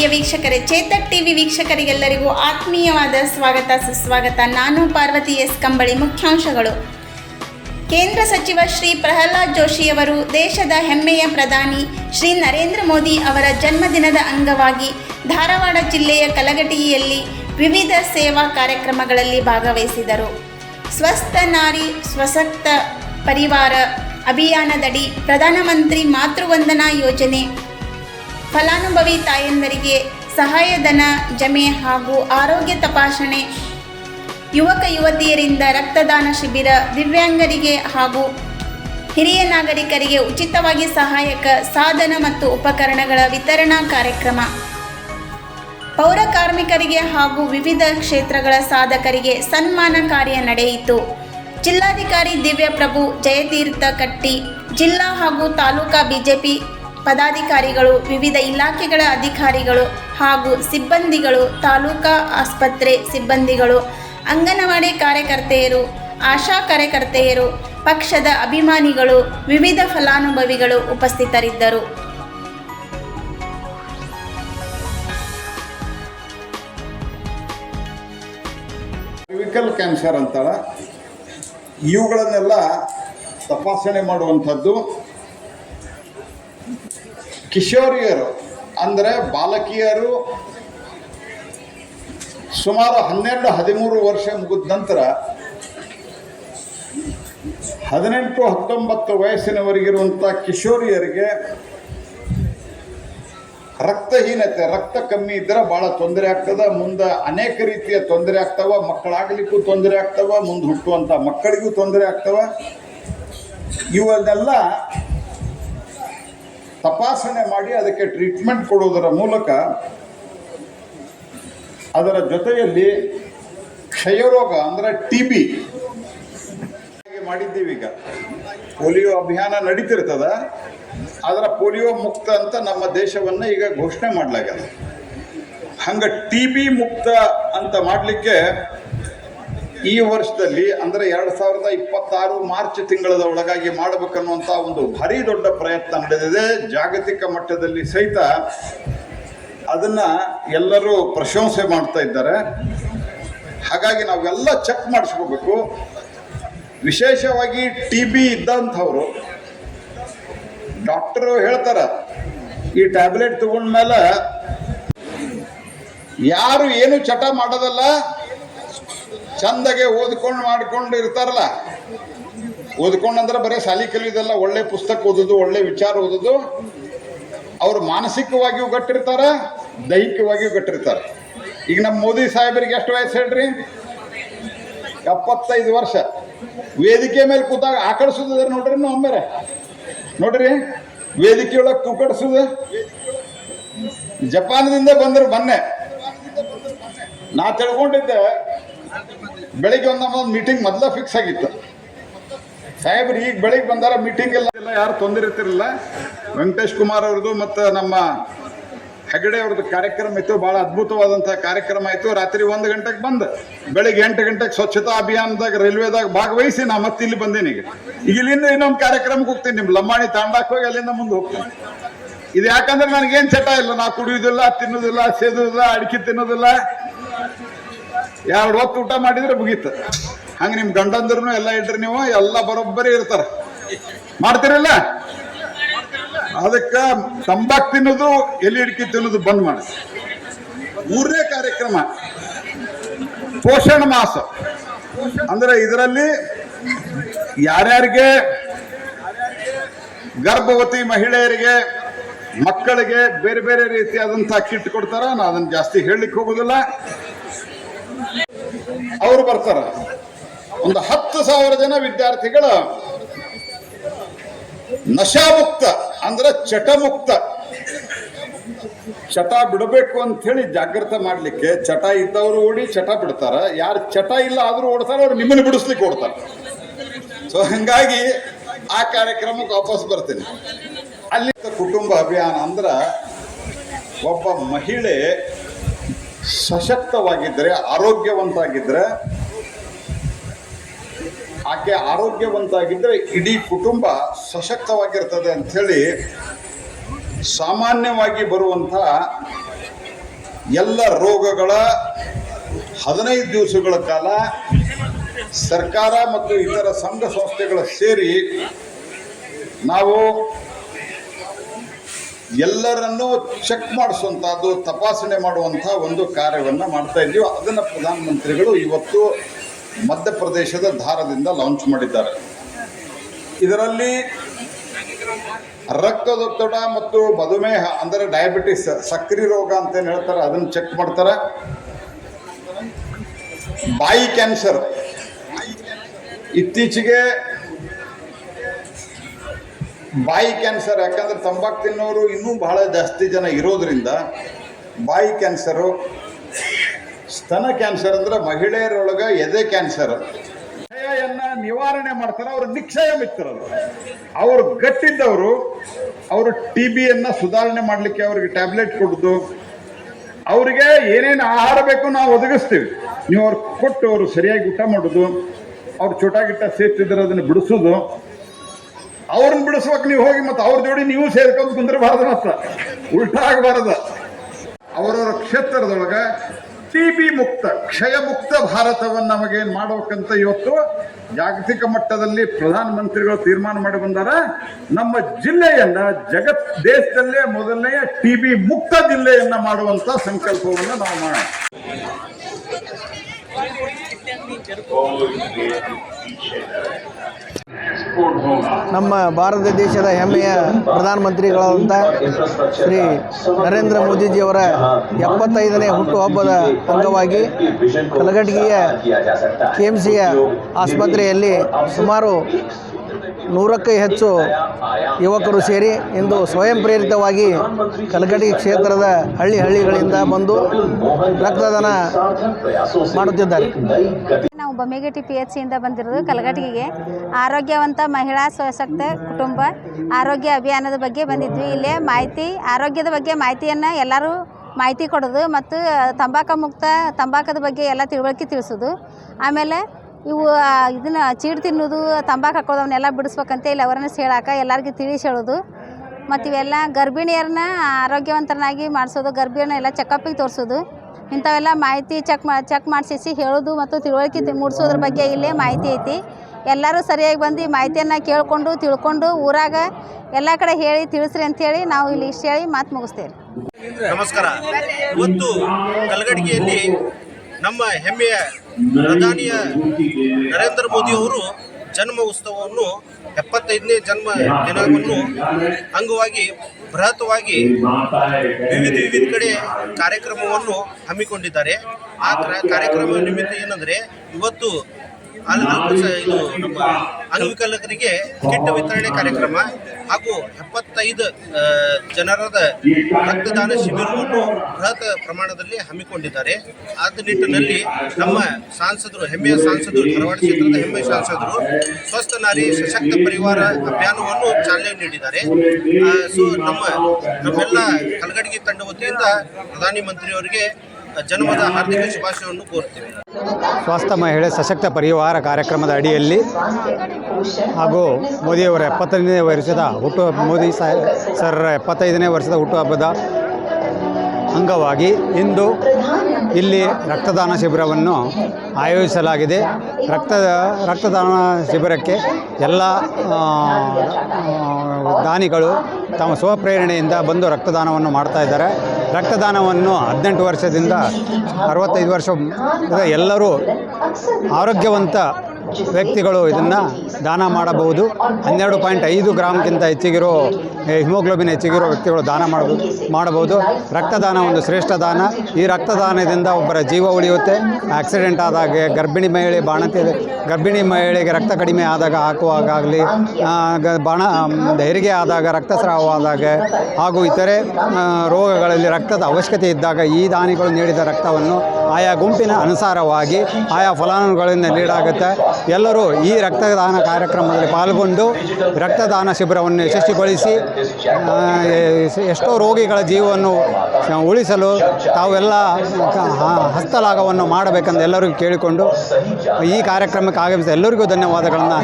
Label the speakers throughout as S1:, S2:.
S1: ಪ್ರಿಯ ವೀಕ್ಷಕರೇ, ಚೇತಕ್ ಟಿವಿ ವೀಕ್ಷಕರಿಗೆಲ್ಲರಿಗೂ ಆತ್ಮೀಯವಾದ ಸ್ವಾಗತ, ಸುಸ್ವಾಗತ. ನಾನು ಪಾರ್ವತಿ ಎಸ್. ಕಂಬಳಿ, ಮುಖ್ಯಾಂಶಗಳು. ಕೇಂದ್ರ ಸಚಿವ ಶ್ರೀ ಪ್ರಹ್ಲಾದ್ ಜೋಶಿಯವರು ದೇಶದ ಹೆಮ್ಮೆಯ ಪ್ರಧಾನಿ ಶ್ರೀ ನರೇಂದ್ರ ಮೋದಿ ಅವರ ಜನ್ಮದಿನದ ಅಂಗವಾಗಿ ಧಾರವಾಡ ಜಿಲ್ಲೆಯ ಕಲಗಟಿಯಲ್ಲಿ ವಿವಿಧ ಸೇವಾ ಕಾರ್ಯಕ್ರಮಗಳಲ್ಲಿ ಭಾಗವಹಿಸಿದರು. ಸ್ವಸ್ಥ ನಾರಿ, ಸ್ವಸಕ್ತ ಪರಿವಾರ ಅಭಿಯಾನದಡಿ ಪ್ರಧಾನಮಂತ್ರಿ ಮಾತೃವಂದನಾ ಯೋಜನೆ ಫಲಾನುಭವಿ ತಾಯಂದರಿಗೆ ಸಹಾಯಧನ ಜಮೆ ಹಾಗೂ ಆರೋಗ್ಯ ತಪಾಸಣೆ, ಯುವಕ ಯುವತಿಯರಿಂದ ರಕ್ತದಾನ ಶಿಬಿರ, ದಿವ್ಯಾಂಗರಿಗೆ ಹಾಗೂ ಹಿರಿಯ ನಾಗರಿಕರಿಗೆ ಉಚಿತವಾಗಿ ಸಹಾಯಕ ಸಾಧನ ಮತ್ತು ಉಪಕರಣಗಳ ವಿತರಣಾ ಕಾರ್ಯಕ್ರಮ. ಪೌರ ಕಾರ್ಮಿಕರಿಗೆ ಹಾಗೂ ವಿವಿಧ ಕ್ಷೇತ್ರಗಳ ಸಾಧಕರಿಗೆ ಸನ್ಮಾನ ಕಾರ್ಯ ನಡೆಯಿತು. ಜಿಲ್ಲಾಧಿಕಾರಿ ದಿವ್ಯಪ್ರಭು ಜಯತೀರ್ಥ ಕಟ್ಟಿ, ಜಿಲ್ಲಾ ಹಾಗೂ ತಾಲೂಕಾ ಬಿಜೆಪಿ ಪದಾಧಿಕಾರಿಗಳು, ವಿವಿಧ ಇಲಾಖೆಗಳ ಅಧಿಕಾರಿಗಳು ಹಾಗೂ ಸಿಬ್ಬಂದಿಗಳು, ತಾಲೂಕಾ ಆಸ್ಪತ್ರೆ ಸಿಬ್ಬಂದಿಗಳು, ಅಂಗನವಾಡಿ ಕಾರ್ಯಕರ್ತೆಯರು, ಆಶಾ ಕಾರ್ಯಕರ್ತೆಯರು, ಪಕ್ಷದ ಅಭಿಮಾನಿಗಳು, ವಿವಿಧ ಫಲಾನುಭವಿಗಳು ಉಪಸ್ಥಿತರಿದ್ದರು.
S2: ಸರ್ವಿಕಲ್ ಕ್ಯಾನ್ಸರ್ ಅಂತಾರ ಇವುಗಳನ್ನೆಲ್ಲ ತಪಾಸಣೆ ಮಾಡುವಂಥದ್ದು ಕಿಶೋರಿಯರು, ಅಂದರೆ ಬಾಲಕಿಯರು, ಸುಮಾರು ಹನ್ನೆರಡು ಹದಿಮೂರು ವರ್ಷ ಮುಗಿದ ನಂತರ ಹದಿನೆಂಟು ಹತ್ತೊಂಬತ್ತು ವಯಸ್ಸಿನವರೆಗಿರುವಂಥ ಕಿಶೋರಿಯರಿಗೆ ರಕ್ತಹೀನತೆ, ರಕ್ತ ಕಮ್ಮಿ ಇದ್ದರೆ ಭಾಳ ತೊಂದರೆ ಆಗ್ತದೆ, ಮುಂದೆ ಅನೇಕ ರೀತಿಯ ತೊಂದರೆ ಆಗ್ತವೆ, ಮಕ್ಕಳಾಗಲಿಕ್ಕೂ ತೊಂದರೆ ಆಗ್ತವೆ, ಮುಂದೆ ಹುಟ್ಟುವಂಥ ಮಕ್ಕಳಿಗೂ ತೊಂದರೆ ಆಗ್ತವೆ. ಇವನ್ನೆಲ್ಲ ತಪಾಸಣೆ ಮಾಡಿ ಅದಕ್ಕೆ ಟ್ರೀಟ್ಮೆಂಟ್ ಕೊಡುವುದರ ಮೂಲಕ ಅದರ ಜೊತೆಯಲ್ಲಿ ಕ್ಷಯರೋಗ, ಅಂದ್ರೆ ಟಿ ಬಿ ಮಾಡಿದ್ದೀವಿ ಈಗ. ಪೋಲಿಯೋ ಅಭಿಯಾನ ನಡೀತಿರ್ತದ, ಅದರ ಪೋಲಿಯೋ ಮುಕ್ತ ಅಂತ ನಮ್ಮ ದೇಶವನ್ನು ಈಗ ಘೋಷಣೆ ಮಾಡಲಾಗ್ಯದ. ಹಂಗೆ ಟಿ ಬಿ ಮುಕ್ತ ಅಂತ ಮಾಡಲಿಕ್ಕೆ ಈ ವರ್ಷದಲ್ಲಿ ಅಂದರೆ ಎರಡು ಸಾವಿರದ ಇಪ್ಪತ್ತಾರು ಮಾರ್ಚ್ ತಿಂಗಳದ ಒಳಗಾಗಿ ಮಾಡಬೇಕನ್ನುವಂಥ ಒಂದು ಭಾರಿ ದೊಡ್ಡ ಪ್ರಯತ್ನ ನಡೆದಿದೆ. ಜಾಗತಿಕ ಮಟ್ಟದಲ್ಲಿ ಸಹಿತ ಅದನ್ನು ಎಲ್ಲರೂ ಪ್ರಶಂಸೆ ಮಾಡ್ತಾ ಇದ್ದಾರೆ. ಹಾಗಾಗಿ ನಾವೆಲ್ಲ ಚೆಕ್ ಮಾಡಿಸ್ಕೋಬೇಕು. ವಿಶೇಷವಾಗಿ ಟಿ ಬಿ ಇದ್ದಂಥವ್ರು, ಡಾಕ್ಟರು ಹೇಳ್ತಾರ, ಈ ಟ್ಯಾಬ್ಲೆಟ್ ತಗೊಂಡ್ಮೇಲೆ ಯಾರು ಏನು ಚಟ ಮಾಡೋದಲ್ಲ ಚಂದಗೆ ಓದ್ಕೊಂಡು ಮಾಡ್ಕೊಂಡು ಇರ್ತಾರಲ್ಲ. ಓದ್ಕೊಂಡಂದ್ರೆ ಬರೀ ಸಾಲಿ ಕಲಿಯೋದಲ್ಲ, ಒಳ್ಳೆ ಪುಸ್ತಕ ಓದೋದು, ಒಳ್ಳೆ ವಿಚಾರ ಓದೋದು. ಅವ್ರು ಮಾನಸಿಕವಾಗಿಯೂ ಗಟ್ಟಿರ್ತಾರ, ದೈಹಿಕವಾಗಿಯೂ ಗಟ್ಟಿರ್ತಾರ. ಈಗ ನಮ್ಮ ಮೋದಿ ಸಾಹೇಬರಿಗೆ ಎಷ್ಟು ವಯಸ್ಸು ಹೇಳ್ರಿ? ಎಪ್ಪತ್ತೈದು ವರ್ಷ. ವೇದಿಕೆ ಮೇಲೆ ಕೂತಾಗ ಆಕಳಿಸೋದ್ರ ನೋಡ್ರಿ ಒಮ್ಮೆರೆ. ನೋಡ್ರಿ ವೇದಿಕೆಯೊಳಗೆ ಒಳಗೆ ತೂಕಡಿಸೋದು ಜಪಾನದಿಂದ ಬಂದ್ರು ಬನ್ನೆ ನಾ ತಿಳ್ಕೊಂಡಿದ್ದೆ ಬೆಳಿಗ್ಗೆ ಒಂದು ಮೀಟಿಂಗ್ ಮೊದಲ ಫಿಕ್ಸ್ ಆಗಿತ್ತು. ಸಾಹೇಬ್ರು ಈಗ ಬೆಳಿಗ್ಗೆ ಬಂದಾರ ಮೀಟಿಂಗ್ ಎಲ್ಲ ಎಲ್ಲ ಯಾರು ತೊಂದರೆ ಇರ್ತಿರಲಿಲ್ಲ. ವೆಂಕಟೇಶ್ ಕುಮಾರ್ ಅವ್ರದ್ದು ಮತ್ತು ನಮ್ಮ ಹೆಗಡೆ ಅವ್ರದ್ದು ಕಾರ್ಯಕ್ರಮ ಇತ್ತು ಭಾಳ ಅದ್ಭುತವಾದಂಥ ಕಾರ್ಯಕ್ರಮ ಆಯಿತು ರಾತ್ರಿ ಒಂದು ಗಂಟೆಗೆ ಬಂದು, ಬೆಳಿಗ್ಗೆ ಎಂಟು ಗಂಟೆಗೆ ಸ್ವಚ್ಛತಾ ಅಭಿಯಾನದಾಗ, ರೈಲ್ವೆದಾಗ ಭಾಗವಹಿಸಿ ನಾ ಮತ್ತೆ ಇಲ್ಲಿ ಬಂದೇನಿ ಈಗ. ಇಲ್ಲಿಂದ ಇನ್ನೊಂದು ಕಾರ್ಯಕ್ರಮಕ್ಕೆ ಹೋಗ್ತೀನಿ ನಿಮ್ಮ ಲಂಬಾಣಿ ತಾಂಡಾಕ್ ಹೋಗಿ ಅಲ್ಲಿಂದ ಮುಂದೆ ಹೋಗ್ತೀನಿ. ಇದು ಯಾಕಂದ್ರೆ ನನಗೇನು ಚಟ ಇಲ್ಲ, ನಾ ಕುಡಿಯೋದಿಲ್ಲ, ತಿನ್ನೋದಿಲ್ಲ, ಸೇದೋದಿಲ್ಲ, ಅಡಿಕೆ ತಿನ್ನೋದಿಲ್ಲ. ಎರಡು ಹೊತ್ತು ಊಟ ಮಾಡಿದ್ರೆ ಮುಗೀತು. ಹಂಗೆ ನಿಮ್ಮ ಗಂಡಂದ್ರೂ ಎಲ್ಲ ಇಡ್ರಿ ನೀವು, ಎಲ್ಲ ಬರೋಬ್ಬರಿ ಇರ್ತಾರ. ಮಾಡ್ತೀರಲ್ಲ? ಅದಕ್ಕೆ ತಂಬಾಕ್ ತಿನ್ನೋದು ಎಲ್ಲಿ ಇಡ್ಕಿ ತಿನ್ನೋದು ಬಂದ್ ಮಾಡಿ. ಮೂರನೇ ಕಾರ್ಯಕ್ರಮ. ಪೋಷಣ ಮಾಸ. ಅಂದ್ರೆ ಇದರಲ್ಲಿ ಯಾರ್ಯಾರಿಗೆ? ಗರ್ಭವತಿ ಮಹಿಳೆಯರಿಗೆ, ಮಕ್ಕಳಿಗೆ ಬೇರೆ ಬೇರೆ ರೀತಿಯಾದಂತಹ ಕಿಟ್ ಕೊಡ್ತಾರ ನಾ ಅದನ್ನ ಜಾಸ್ತಿ ಹೇಳಲಿಕ್ಕೆ ಹೋಗೋದಿಲ್ಲ. ಅವರು ಬರ್ತಾರೆ. ಒಂದು ಹತ್ತು ಸಾವಿರ ಜನ ವಿದ್ಯಾರ್ಥಿಗಳ ನಶಾಮುಕ್ತ, ಅಂದ್ರೆ ಚಟಮುಕ್ತ. ಚಟ ಬಿಡಬೇಕು ಅಂತ ಹೇಳಿ ಜಾಗೃತ ಮಾಡ್ಲಿಕ್ಕೆ ಚಟ ಇದ್ದವರು ಓಡಿ ಚಟ ಬಿಡ್ತಾರ. ಯಾರು ಚಟ ಇಲ್ಲ ಆದ್ರೂ ಓಡ್ತಾರ, ಅವ್ರು ನಿಮ್ಮನ್ನು ಬಿಡಿಸ್ಲಿಕ್ಕೆ ಓಡ್ತಾರ. ಸೊ ಹಂಗಾಗಿ ಆ ಕಾರ್ಯಕ್ರಮಕ್ಕೆ ವಾಪಸ್ ಬರ್ತೀನಿ. ಅಲ್ಲಿ ಕುಟುಂಬ ಅಭಿಯಾನ ಅಂದ್ರ ಒಬ್ಬ ಮಹಿಳೆ ಸಶಕ್ತವಾಗಿದ್ದರೆ, ಆರೋಗ್ಯವಂತಾಗಿದ್ದರೆ, ಆಕೆ ಆರೋಗ್ಯವಂತಾಗಿದ್ದರೆ ಇಡೀ ಕುಟುಂಬ ಸಶಕ್ತವಾಗಿರ್ತದೆ ಅಂಥೇಳಿ ಸಾಮಾನ್ಯವಾಗಿ ಬರುವಂಥ ಎಲ್ಲ ರೋಗಗಳ ಹದಿನೈದು ದಿವಸಗಳ ಕಾಲ ಸರ್ಕಾರ ಮತ್ತು ಇತರ ಸಂಘ ಸಂಸ್ಥೆಗಳ ಸೇರಿ ನಾವು ಎಲ್ಲರನ್ನೂ ಚೆಕ್ ಮಾಡಿಸುವಂಥದ್ದು ತಪಾಸಣೆ ಮಾಡುವಂಥ ಒಂದು ಕಾರ್ಯವನ್ನು ಮಾಡ್ತಾ ಇದ್ದೀವಿ. ಅದನ್ನು ಪ್ರಧಾನಮಂತ್ರಿಗಳು ಇವತ್ತು ಮಧ್ಯಪ್ರದೇಶದ ಧಾರದಿಂದ ಲಾಂಚ್ ಮಾಡಿದ್ದಾರೆ. ಇದರಲ್ಲಿ ರಕ್ತದೊತ್ತಡ ಮತ್ತು ಮಧುಮೇಹ, ಅಂದರೆ ಡಯಾಬಿಟಿಸ್ ಸಕ್ರಿ ರೋಗ ಅಂತ ಏನು ಹೇಳ್ತಾರೆ, ಅದನ್ನು ಚೆಕ್ ಮಾಡ್ತಾರೆ. ಬಾಯಿ ಕ್ಯಾನ್ಸರ್ ಇತ್ತೀಚೆಗೆ ಬಾಯಿ ಕ್ಯಾನ್ಸರ್, ಯಾಕಂದ್ರೆ ತಂಬಾಕು ತಿನ್ನೋರು ಇನ್ನೂ ಬಹಳ ಜಾಸ್ತಿ ಜನ ಇರೋದ್ರಿಂದ ಬಾಯಿ ಕ್ಯಾನ್ಸರು, ಸ್ತನ ಕ್ಯಾನ್ಸರ್ ಅಂದ್ರೆ ಮಹಿಳೆಯರೊಳಗೆ ಎದೆ ಕ್ಯಾನ್ಸರ್. ಕ್ಷಯನ್ನ ನಿವಾರಣೆ ಮಾಡ್ತಾರೆ, ಅವರು ನಿಕ್ಷಯ ಮಿತ್ರರು. ಅವರು ಗಟ್ಟಿದ್ದವರು, ಅವರು ಟಿ ಬಿಯನ್ನ ಸುಧಾರಣೆ ಮಾಡಲಿಕ್ಕೆ ಅವರಿಗೆ ಟ್ಯಾಬ್ಲೆಟ್ ಕೊಡೋದು. ಅವರಿಗೆ ಏನೇನು ಆಹಾರ ಬೇಕು ನಾವು ಒದಗಿಸ್ತೀವಿ. ನೀವು ಅವ್ರಿಗೆ ಕೊಟ್ಟು ಅವರು ಸರಿಯಾಗಿ ಊಟ ಮಾಡೋದು. ಅವ್ರು ಚೋಟಾಗಿಟ್ಟ ಸೇರ್ತಿದ್ರೆ ಅದನ್ನು ಬಿಡಿಸೋದು. ಅವ್ರನ್ನ ಬಿಡಿಸ್ಬೇಕು ನೀವು ಹೋಗಿ ಮತ್ತೆ ಅವ್ರ ಜೋಡಿ ನೀವು ಸೇರ್ಕೊಂಡು ಕುಂದಿರಬಾರ್ದು ಮತ್ತ. ಉಲ್ಟಾ ಆಗಬಾರ್ದು. ಅವರವರ ಕ್ಷೇತ್ರದೊಳಗೆ ಟಿ ಬಿ ಮುಕ್ತ ಕ್ಷಯ ಮುಕ್ತ ಭಾರತವನ್ನು ನಮಗೇನು ಮಾಡಬೇಕಂತ ಇವತ್ತು ಜಾಗತಿಕ ಮಟ್ಟದಲ್ಲಿ ಪ್ರಧಾನಮಂತ್ರಿಗಳು ತೀರ್ಮಾನ ಮಾಡಿ ಬಂದಾರ. ನಮ್ಮ ಜಿಲ್ಲೆಯನ್ನ ಜಗತ್ ದೇಶದಲ್ಲೇ ಮೊದಲನೆಯ ಟಿ ಬಿ ಮುಕ್ತ ಜಿಲ್ಲೆಯನ್ನ ಮಾಡುವಂತ ಸಂಕಲ್ಪವನ್ನು ನಾವು ಮಾಡೋಣ.
S3: ನಮ್ಮ ಭಾರತ ದೇಶದ ಹೆಮ್ಮೆಯ ಪ್ರಧಾನಮಂತ್ರಿಗಳಾದಂಥ ಶ್ರೀ ನರೇಂದ್ರ ಮೋದಿಜಿಯವರ ಎಪ್ಪತ್ತೈದನೇ ಹುಟ್ಟುಹಬ್ಬದ ಅಂಗವಾಗಿ ಕಲಘಟಗಿಯ ಕೆ ಎಂ ಸಿಯ ಆಸ್ಪತ್ರೆಯಲ್ಲಿ ಸುಮಾರು ನೂರಕ್ಕೂ ಹೆಚ್ಚು ಯುವಕರು ಸೇರಿ ಇಂದು ಸ್ವಯಂ ಪ್ರೇರಿತವಾಗಿ ಕಲಘಟಗಿ ಕ್ಷೇತ್ರದ ಹಳ್ಳಿ ಹಳ್ಳಿಗಳಿಂದ ಬಂದು ರಕ್ತದಾನ ಮಾಡುತ್ತಿದ್ದಾರೆ.
S4: ನಾವು ಬೊಮ್ಮೆಗಟ್ಟಿ ಪಿ ಎಚ್ ಸಿಯಿಂದ ಬಂದಿರೋದು ಕಲಘಟಗಿಗೆ ಆರೋಗ್ಯವಂತ ಮಹಿಳಾ ಸಶಕ್ತ ಕುಟುಂಬ. ಆರೋಗ್ಯ ಅಭಿಯಾನದ ಬಗ್ಗೆ ಬಂದಿದ್ವಿ. ಇಲ್ಲೇ ಮಾಹಿತಿ, ಆರೋಗ್ಯದ ಬಗ್ಗೆ ಮಾಹಿತಿಯನ್ನು ಎಲ್ಲರೂ ಮಾಹಿತಿ ಕೊಡೋದು ಮತ್ತು ತಂಬಾಕು ಮುಕ್ತ ತಂಬಾಕದ ಬಗ್ಗೆ ಎಲ್ಲ ತಿಳುವಳಿಕೆ ತಿಳಿಸೋದು. ಆಮೇಲೆ ಇವು ಇದನ್ನು ಚೀಡ್ ತಿನ್ನೋದು, ತಂಬಾಕು ಹಾಕೋದವನ್ನೆಲ್ಲ ಬಿಡಿಸ್ಬೇಕಂತ ಇಲ್ಲಿ ಅವೇರ್ನೆಸ್ ಹೇಳಾಕ ಎಲ್ಲರಿಗೂ ತಿಳಿಸಿ ಹೇಳೋದು. ಮತ್ತು ಇವೆಲ್ಲ ಗರ್ಭಿಣಿಯರನ್ನ ಆರೋಗ್ಯವಂತರನ್ನಾಗಿ ಮಾಡಿಸೋದು ಗರ್ಭಿಣಿಯನ್ನ ಎಲ್ಲ ಚೆಕಪ್ಪಿಗೆ ತೋರಿಸೋದು. ಇಂಥವೆಲ್ಲ ಮಾಹಿತಿ ಚೆಕ್ ಮಾ ಚೆಕ್ ಮಾಡಿಸಿ ಹೇಳೋದು ಮತ್ತು ತಿಳುವಳಿಕೆ ಮೂಡಿಸೋದ್ರ ಬಗ್ಗೆ ಇಲ್ಲೇ ಮಾಹಿತಿ ಐತಿ. ಎಲ್ಲರೂ ಸರಿಯಾಗಿ ಬಂದು ಮಾಹಿತಿಯನ್ನು ಕೇಳಿಕೊಂಡು, ತಿಳ್ಕೊಂಡು ಊರಾಗ ಎಲ್ಲ ಕಡೆ ಹೇಳಿ ತಿಳಿಸ್ರಿ ಅಂಥೇಳಿ ನಾವು ಇಲ್ಲಿ ಇಷ್ಟು ಹೇಳಿ ಮಾತು ಮುಗಿಸ್ತೇವೆ
S5: ನಮಸ್ಕಾರ. ಇವತ್ತು ಕಲಗಡಿಗೆಯಲ್ಲಿ ನಮ್ಮ ಹೆಮ್ಮೆಯ ಪ್ರಧಾನಿಯ ನರೇಂದ್ರ ಮೋದಿ ಅವರು ಜನ್ಮ ಉತ್ಸವವನ್ನು ಎಪ್ಪತ್ತೈದನೇ ಜನ್ಮ ದಿನವನ್ನು ಅಂಗವಾಗಿ ಬೃಹತ್ವಾಗಿ ವಿವಿಧ ವಿವಿಧ ಕಡೆ ಕಾರ್ಯಕ್ರಮವನ್ನು ಹಮ್ಮಿಕೊಂಡಿದ್ದಾರೆ. ಆ ಕ್ರ- ಕಾರ್ಯಕ್ರಮ ನಿಮಿತ್ತ ಏನಂದ್ರೆ ಇವತ್ತು ಇದು ನಮ್ಮ ಅಂಗವಿಕಲಕರಿಗೆ ಕಿಟ್ ವಿತರಣೆ ಕಾರ್ಯಕ್ರಮ ಹಾಗೂ ಎಪ್ಪತ್ತೈದು ಜನರದ ರಕ್ತದಾನ ಶಿಬಿರವನ್ನು ಬೃಹತ್ ಪ್ರಮಾಣದಲ್ಲಿ ಹಮ್ಮಿಕೊಂಡಿದ್ದಾರೆ. ಆದ ನಿಟ್ಟಿನಲ್ಲಿ ನಮ್ಮ ಸಾಂಸದರು ಹೆಮ್ಮೆಯ ಸಾಂಸದರು ಧಾರವಾಡ ಕ್ಷೇತ್ರದ ಹೆಮ್ಮೆಯ ಸಾಂಸದರು ಸ್ವಸ್ಥ ನಾರಿ ಸಶಕ್ತ ಪರಿವಾರ ಅಭಿಯಾನವನ್ನು ಚಾಲನೆ ನೀಡಿದ್ದಾರೆ. ಸೊ ನಮ್ಮ ನಮ್ಮೆಲ್ಲ ಕಲಗಡಗಿ ತಂಡ ವತಿಯಿಂದ ಪ್ರಧಾನಿ ಮಂತ್ರಿಯವರಿಗೆ ಜನ್ಮದ ಹಾರ್ದಿಕ ಶುಭಾಶಯವನ್ನು ಕೋರ್ತೇವೆ
S6: ಸ್ವಾಸ್ಥ್ಯ ಮಹಿಳೆ ಸಶಕ್ತ ಪರಿವಾರ ಕಾರ್ಯಕ್ರಮದ ಅಡಿಯಲ್ಲಿ ಹಾಗೂ ಮೋದಿಯವರ ಎಪ್ಪತ್ತೈದನೇ ವರ್ಷದ ಹುಟ್ಟು ಮೋದಿ ಸರ್ ಎಪ್ಪತ್ತೈದನೇ ವರ್ಷದ ಹುಟ್ಟುಹಬ್ಬದ ಅಂಗವಾಗಿ ಇಂದು ಇಲ್ಲಿ ರಕ್ತದಾನ ಶಿಬಿರವನ್ನು ಆಯೋಜಿಸಲಾಗಿದೆ. ರಕ್ತ, ರಕ್ತದಾನ ಶಿಬಿರಕ್ಕೆ ಎಲ್ಲ ದಾನಿಗಳು ತಮ್ಮ ಸ್ವಪ್ರೇರಣೆಯಿಂದ ಬಂದು ರಕ್ತದಾನವನ್ನು ಮಾಡ್ತಾ ಇದ್ದಾರೆ. ರಕ್ತದಾನವನ್ನು ಹದಿನೆಂಟು ವರ್ಷದಿಂದ ಅರವತ್ತೈದು ವರ್ಷ ಎಲ್ಲರೂ ಆರೋಗ್ಯವಂತ ವ್ಯಕ್ತಿಗಳು ಇದನ್ನು ದಾನ ಮಾಡಬಹುದು. ಹನ್ನೆರಡು ಪಾಯಿಂಟ್ ಐದು ಗ್ರಾಮ್ಗಿಂತ ಹೆಚ್ಚಿಗಿರೋ ಹಿಮೋಗ್ಲೋಬಿನ್ ಹೆಚ್ಚಿಗಿರೋ ವ್ಯಕ್ತಿಗಳು ದಾನ ಮಾಡಬಹುದು ಮಾಡಬಹುದು. ರಕ್ತದಾನ ಒಂದು ಶ್ರೇಷ್ಠ ದಾನ. ಈ ರಕ್ತದಾನದಿಂದ ಒಬ್ಬರ ಜೀವ ಉಳಿಯುತ್ತೆ. ಆಕ್ಸಿಡೆಂಟ್ ಆದಾಗ ಗರ್ಭಿಣಿ ಮಹಿಳೆ ಬಾಣತಿ, ಗರ್ಭಿಣಿ ಮಹಿಳೆಗೆ ರಕ್ತ ಕಡಿಮೆ ಆದಾಗ ಹಾಕುವಾಗಲಿ ಬಾಣ ಹೆರಿಗೆ ಆದಾಗ ರಕ್ತಸ್ರಾವವಾದಾಗ ಹಾಗೂ ಇತರೆ ರೋಗಗಳಲ್ಲಿ ರಕ್ತದ ಅವಶ್ಯಕತೆ ಇದ್ದಾಗ ಈ ದಾನಿಗಳು ನೀಡಿದ ರಕ್ತವನ್ನು ಆಯಾ ಗುಂಪಿನ ಅನುಸಾರವಾಗಿ, ಆಯಾ ಫಲಾನುಭವಿಗಳಿಂದ ನೀಡಾಗುತ್ತೆ. ಎಲ್ಲರೂ ಈ ರಕ್ತದಾನ ಕಾರ್ಯಕ್ರಮದಲ್ಲಿ ಪಾಲ್ಗೊಂಡು ರಕ್ತದಾನ ಶಿಬಿರವನ್ನು ಯಶಸ್ವಿಗೊಳಿಸಿ ಎಷ್ಟೋ ರೋಗಿಗಳ ಜೀವವನ್ನು ಉಳಿಸಲು ತಾವೆಲ್ಲ ಹಸ್ತಲಾಗವನ್ನು ಮಾಡಬೇಕೆಂದು ಎಲ್ಲರಿಗೂ ಕೇಳಿಕೊಂಡು ಈ ಕಾರ್ಯಕ್ರಮಕ್ಕೆ ಆಗಮಿಸಿದ ಎಲ್ಲರಿಗೂ ಧನ್ಯವಾದಗಳನ್ನು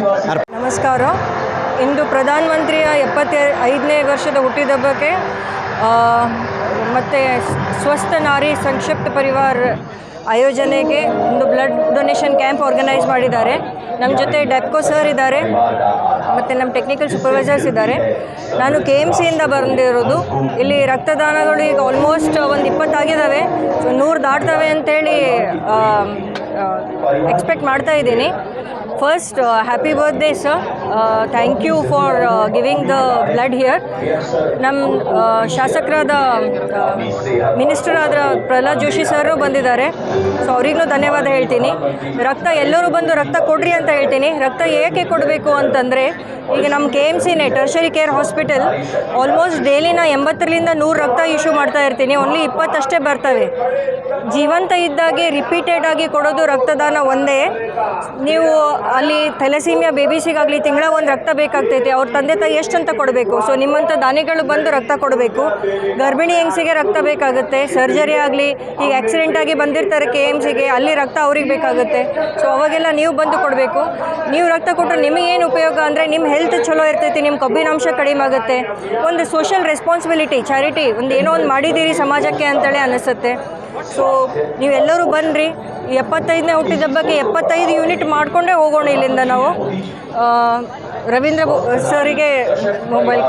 S7: ನಮಸ್ಕಾರ. ಇಂದು ಪ್ರಧಾನಮಂತ್ರಿಯ ಎಪ್ಪತ್ತೆ ಐದನೇ ವರ್ಷದ ಹುಟ್ಟಿದಬ್ಬಕ್ಕೆ ಮತ್ತು ಸ್ವಸ್ಥ ನಾರಿ ಸಂಕ್ಷಿಪ್ತ ಪರಿವಾರ್ ಆಯೋಜನೆಗೆ ಒಂದು ಬ್ಲಡ್ ಡೊನೇಷನ್ ಕ್ಯಾಂಪ್ ಆರ್ಗನೈಸ್ ಮಾಡಿದ್ದಾರೆ. ನಮ್ಮ ಜೊತೆ ಡೆಪ್ಕೋ ಸರ್ ಇದ್ದಾರೆ. ಮತ್ತು ನಮ್ಮ ಟೆಕ್ನಿಕಲ್ ಸೂಪರ್ವೈಸರ್ಸ್ ಇದ್ದಾರೆ. ನಾನು ಕೆ ಎಂ ಸಿಯಿಂದ ಬಂದಿರೋದು. ಇಲ್ಲಿ ರಕ್ತದಾನಗಳು ಈಗ ಆಲ್ಮೋಸ್ಟ್ ಒಂದು ಇಪ್ಪತ್ತಾಗಿದ್ದಾವೆ ಸೊ ನೂರು ದಾಟ್ತವೆ ಅಂತೇಳಿ ಎಕ್ಸ್ಪೆಕ್ಟ್ ಮಾಡ್ತಾ ಇದ್ದೀನಿ. First happy birthday sir thank you for giving the blood here ನಮ್ಮ ಶಾಸಕರಾದ ಮಿನಿಸ್ಟರ್ ಆದ ಪ್ರಹ್ಲಾದ್ ಜೋಶಿ ಸರ್ ಬಂದಿದ್ದಾರೆ. ಸೊ ಅವ್ರಿಗೂ ಧನ್ಯವಾದ ಹೇಳ್ತೀನಿ. ರಕ್ತ ಎಲ್ಲರೂ ಬಂದು ರಕ್ತ ಕೊಡ್ರಿ ಅಂತ ಹೇಳ್ತೀನಿ. ರಕ್ತ ಏಕೆ ಕೊಡಬೇಕು ಅಂತಂದರೆ, ಈಗ ನಮ್ಮ K M ಸಿನೇ tertiary care hospital almost daily ನಾ ಎಂಬತ್ತರಿಂದ ನೂರು ರಕ್ತ ಇಶ್ಯೂ ಮಾಡ್ತಾ ಇರ್ತೀನಿ. ಓನ್ಲಿ ಇಪ್ಪತ್ತಷ್ಟೇ ಬರ್ತವೆ. ಜೀವಂತ ಇದ್ದಾಗೆ ರಿಪೀಟೆಡ್ ಆಗಿ ಕೊಡೋದು ರಕ್ತದಾನ ಒಂದೇ. ನೀವು ಅಲ್ಲಿ ಥೆಲಸೀಮಿಯಾ ಬೇಬಿಸಿಗಾಗಲಿ ತಿಂಗಳ ಒಂದು ರಕ್ತ ಬೇಕಾಗ್ತೈತೆ. ಅವ್ರ ತಂದೆ ತಾಯಿ ಎಷ್ಟು ಅಂತ ಕೊಡಬೇಕು? ಸೊ ನಿಮ್ಮಂಥ ದಾನಿಗಳು ಬಂದು ರಕ್ತ ಕೊಡಬೇಕು. ಗರ್ಭಿಣಿ ಹೆಂಗಸಿಗೆ ರಕ್ತ ಬೇಕಾಗುತ್ತೆ. ಸರ್ಜರಿ ಆಗಲಿ, ಈಗ ಆಕ್ಸಿಡೆಂಟ್ ಆಗಿ ಬಂದಿರ್ತಾರೆ ಕೆ ಸಿಗೆ ಅಲ್ಲಿ ರಕ್ತ ಅವ್ರಿಗೆ ಬೇಕಾಗುತ್ತೆ. ಸೊ ಅವಾಗೆಲ್ಲ ನೀವು ಬಂದು ಕೊಡಬೇಕು. ನೀವು ರಕ್ತ ಕೊಟ್ಟರೆ ನಿಮಗೇನು ಉಪಯೋಗ ಅಂದರೆ ನಿಮ್ಮ ಹೆಲ್ತ್ ಚಲೋ ಇರ್ತೈತಿ, ನಿಮ್ಮ ಕಬ್ಬಿನಾಂಶ ಕಡಿಮೆ ಆಗುತ್ತೆ. ಒಂದು ಸೋಷಿಯಲ್ ರೆಸ್ಪಾನ್ಸಿಬಿಲಿಟಿ ಚಾರಿಟಿ ಒಂದು ಏನೋ ಒಂದು ಮಾಡಿದ್ದೀರಿ ಸಮಾಜಕ್ಕೆ ಅಂತೇಳಿ ಅನಿಸುತ್ತೆ. ಸೊ ನೀವೆಲ್ಲರೂ ಬನ್ನಿರಿ ಎಪ್ಪತ್ತೈದನೇ ಹುಟ್ಟಿದಬ್ಬಕ್ಕೆ ಎಪ್ಪತ್ತೈದು ಯೂನಿಟ್ ಮಾಡಿಕೊಂಡೇ ಹೋಗೋಣ ಇಲ್ಲಿಂದ ನಾವು. ರವೀಂದ್ರ ಸರಿಗೆ ಮೊಬೈಲ್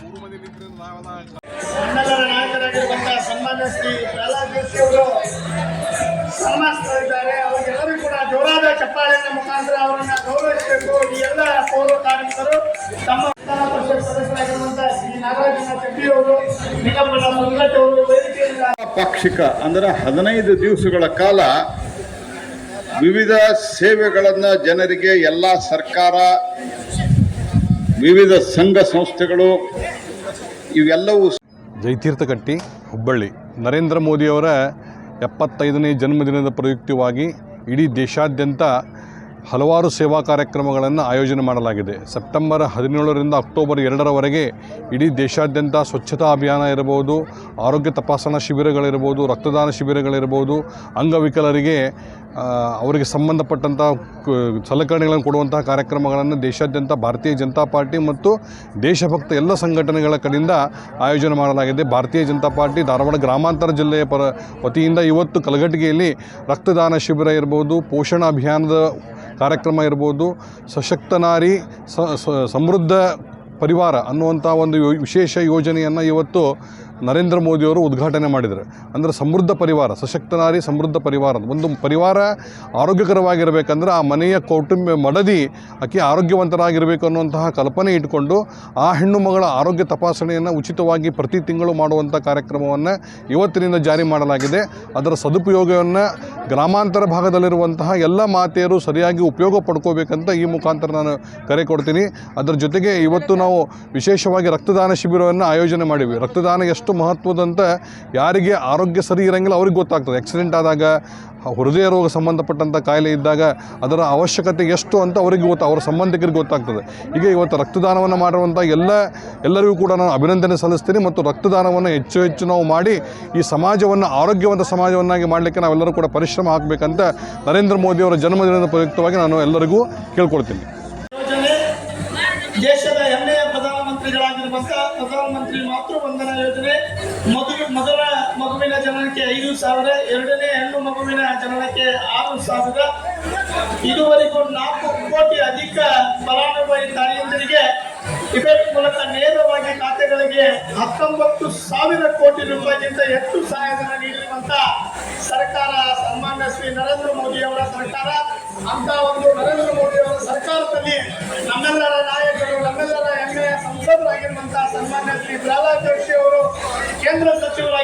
S7: ಕೊಡ್ತೀನಿ
S8: ನಮ್ಮೆಲ್ಲರ ನಾಯಕರಾಗಿರುವಂತಹ ಸನ್ಮಾನ್ಯ ಶ್ರೀ ಪ್ರಹ್ಲಾದ್ ಜೋಶಿ ಅವರು ಅವರಿಗೆಲ್ಲರೂ ಕೂಡ ಜೋರಾದ ಚಪ್ಪಾಳೆಯ ಮುಖಾಂತರ ಅವರನ್ನ ಗೌರವಿಸಬೇಕು. ಈ ಎಲ್ಲ ಪೌರ ಕಾರ್ಮಿಕರು ತಮ್ಮ ವಿಧಾನ ಪರಿಷತ್ ಸದಸ್ಯರಾಗಿರುವಂತಹ ಶ್ರೀ ನಾಗರಾಜನ ಅವರು ಅವರು ವೇದಿಕೆಯಿಂದ
S2: ಪಾಕ್ಷಿಕ ಅಂದರೆ ಹದಿನೈದು ದಿವಸಗಳ ಕಾಲ ವಿವಿಧ ಸೇವೆಗಳನ್ನು ಜನರಿಗೆ ಎಲ್ಲ ಸರ್ಕಾರ ವಿವಿಧ ಸಂಘ ಸಂಸ್ಥೆಗಳು ಇವೆಲ್ಲವೂ
S9: ಜಯತೀರ್ಥಕಟ್ಟಿ ಹುಬ್ಬಳ್ಳಿ. ನರೇಂದ್ರ ಮೋದಿಯವರ ಎಪ್ಪತ್ತೈದನೇ ಜನ್ಮದಿನದ ಪ್ರಯುಕ್ತವಾಗಿ ಇಡೀ ದೇಶಾದ್ಯಂತ ಹಲವಾರು ಸೇವಾ ಕಾರ್ಯಕ್ರಮಗಳನ್ನು ಆಯೋಜನೆ ಮಾಡಲಾಗಿದೆ. ಸೆಪ್ಟೆಂಬರ್ ಹದಿನೇಳರಿಂದ ಅಕ್ಟೋಬರ್ ಎರಡರವರೆಗೆ ಇಡೀ ದೇಶಾದ್ಯಂತ ಸ್ವಚ್ಛತಾ ಅಭಿಯಾನ ಇರಬಹುದು, ಆರೋಗ್ಯ ತಪಾಸಣಾ ಶಿಬಿರಗಳಿರ್ಬೋದು ರಕ್ತದಾನ ಶಿಬಿರಗಳಿರ್ಬೋದು ಅಂಗವಿಕಲರಿಗೆ ಅವರಿಗೆ ಸಂಬಂಧಪಟ್ಟಂಥ ಸಲಕರಣೆಗಳನ್ನು ಕೊಡುವಂತಹ ಕಾರ್ಯಕ್ರಮಗಳನ್ನು ದೇಶಾದ್ಯಂತ ಭಾರತೀಯ ಜನತಾ ಪಾರ್ಟಿ ಮತ್ತು ದೇಶಭಕ್ತ ಎಲ್ಲ ಸಂಘಟನೆಗಳ ಕಡೆಯಿಂದ ಆಯೋಜನೆ ಮಾಡಲಾಗಿದೆ. ಭಾರತೀಯ ಜನತಾ ಪಾರ್ಟಿ ಧಾರವಾಡ ಗ್ರಾಮಾಂತರ ಜಿಲ್ಲೆಯ ಪರ, ವತಿಯಿಂದ ಇವತ್ತು ಕಲಘಟಗಿಯಲ್ಲಿ ರಕ್ತದಾನ ಶಿಬಿರ ಇರ್ಬೋದು ಪೋಷಣ ಅಭಿಯಾನದ ಕಾರ್ಯಕ್ರಮ ಇರ್ಬೋದು ಸಶಕ್ತ ನಾರಿ ಸಮೃದ್ಧ ಪರಿವಾರ ಅನ್ನುವಂಥ ಒಂದು ವಿಶೇಷ ಯೋಜನೆಯನ್ನು ಇವತ್ತು ನರೇಂದ್ರ ಮೋದಿಯವರು ಉದ್ಘಾಟನೆ ಮಾಡಿದರು. ಅಂದರೆ ಸಮೃದ್ಧ ಪರಿವಾರ, ಸಶಕ್ತ ನಾರಿ, ಸಮೃದ್ಧ ಪರಿವಾರ ಒಂದು ಪರಿವಾರ ಆರೋಗ್ಯಕರವಾಗಿರಬೇಕಂದ್ರೆ ಆ ಮನೆಯ ಕೌಟುಂಬ ಮಡದಿ ಆಕೆ ಆರೋಗ್ಯವಂತರಾಗಿರಬೇಕು ಅನ್ನುವಂತಹ ಕಲ್ಪನೆ ಇಟ್ಕೊಂಡು ಆ ಹೆಣ್ಣು ಮಗಳ ಆರೋಗ್ಯ ತಪಾಸಣೆಯನ್ನು ಉಚಿತವಾಗಿ ಪ್ರತಿ ತಿಂಗಳು ಮಾಡುವಂಥ ಕಾರ್ಯಕ್ರಮವನ್ನು ಇವತ್ತಿನಿಂದ ಜಾರಿ ಮಾಡಲಾಗಿದೆ. ಅದರ ಸದುಪಯೋಗವನ್ನು ಗ್ರಾಮಾಂತರ ಭಾಗದಲ್ಲಿರುವಂತಹ ಎಲ್ಲ ಮಾತೆಯರು ಸರಿಯಾಗಿ ಉಪಯೋಗ ಪಡ್ಕೋಬೇಕಂತ ಈ ಮುಖಾಂತರ ನಾನು ಕರೆ ಕೊಡ್ತೀನಿ. ಅದರ ಜೊತೆಗೆ ಇವತ್ತು ನಾವು ವಿಶೇಷವಾಗಿ ರಕ್ತದಾನ ಶಿಬಿರವನ್ನು ಆಯೋಜನೆ ಮಾಡಿವಿ ರಕ್ತದಾನ ಎಷ್ಟು ಮಹತ್ವದಂತ ಯಾರಿಗೆ ಆರೋಗ್ಯ ಸರಿ ಇರಂಗಿಲ್ಲ ಅವ್ರಿಗೆ ಗೊತ್ತಾಗ್ತದೆ. ಆಕ್ಸಿಡೆಂಟ್ ಆದಾಗ ಹೃದಯ ರೋಗ ಸಂಬಂಧಪಟ್ಟಂಥ ಕಾಯಿಲೆ ಇದ್ದಾಗ ಅದರ ಅವಶ್ಯಕತೆ ಎಷ್ಟು ಅಂತ ಅವರಿಗೆ ಗೊತ್ತು, ಅವರ ಸಂಬಂಧಿಕರಿಗೆ ಗೊತ್ತಾಗ್ತದೆ. ಈಗ ಇವತ್ತು ರಕ್ತದಾನವನ್ನು ಮಾಡುವಂಥ ಎಲ್ಲ, ಎಲ್ಲರಿಗೂ ಕೂಡ ನಾನು ಅಭಿನಂದನೆ ಸಲ್ಲಿಸ್ತೀನಿ ಮತ್ತು ರಕ್ತದಾನವನ್ನು ಹೆಚ್ಚು ಹೆಚ್ಚು ನಾವು ಮಾಡಿ ಈ ಸಮಾಜವನ್ನು, ಆರೋಗ್ಯವಂತ ಸಮಾಜವನ್ನಾಗಿ ಮಾಡಲಿಕ್ಕೆ ನಾವೆಲ್ಲರೂ ಕೂಡ ಪರಿಶ್ರಮ ಹಾಕಬೇಕಂತ ನರೇಂದ್ರ ಮೋದಿಯವರ ಜನ್ಮದಿನದ ಪ್ರಯುಕ್ತವಾಗಿ ನಾನು ಎಲ್ಲರಿಗೂ ಕೇಳ್ಕೊಳ್ತೀನಿ.
S8: ದೇಶದ ಹೆಮ್ಮೆಯ ಪ್ರಧಾನಮಂತ್ರಿಗಳಾಗಿರುವಂತಹ ಪ್ರಧಾನಮಂತ್ರಿ ಐದು ಸಾವಿರ, ಎರಡನೇ ಹೆಣ್ಣು ಮಗುವಿನ ಜನನಕ್ಕೆ ಆರು ಸಾವಿರ. ಇದುವರೆಗೂ ನಾಲ್ಕು ಕೋಟಿ ಅಧಿಕ ಫಲಾನುಭವಿ ತಾಯಂದಿರಿಗೆ ಇಬೆಟ್ ಮೂಲಕ ನೇರವಾಗಿ ಖಾತೆಗಳಿಗೆ ಹತ್ತೊಂಬತ್ತು ಸಾವಿರ ಕೋಟಿ ರೂಪಾಯಿಗಿಂತ ಹೆಚ್ಚು ಸಹಾಯಧನ ನೀಡಿರುವಂತ ಸರ್ಕಾರ, ಸನ್ಮಾನ್ಯ ಶ್ರೀ ನರೇಂದ್ರ ಮೋದಿ ಅವರ ಸರ್ಕಾರ. ಅಂತ ಒಂದು ನರೇಂದ್ರ ಮೋದಿ ಅವರ ಸರ್ಕಾರದಲ್ಲಿ ನಮ್ಮೆಲ್ಲರ ನಾಯಕರು, ನಮ್ಮೆಲ್ಲರ ಹೆಮ್ಮೆಯ ಸಂಸದರಾಗಿರುವಂತಹ ಸನ್ಮಾನ್ಯ ಶ್ರೀ ಪ್ರಹ್ಲಾದ್ ಜೋಶಿ ಅವರು ಕೇಂದ್ರ ಸಚಿವರಾಗಿ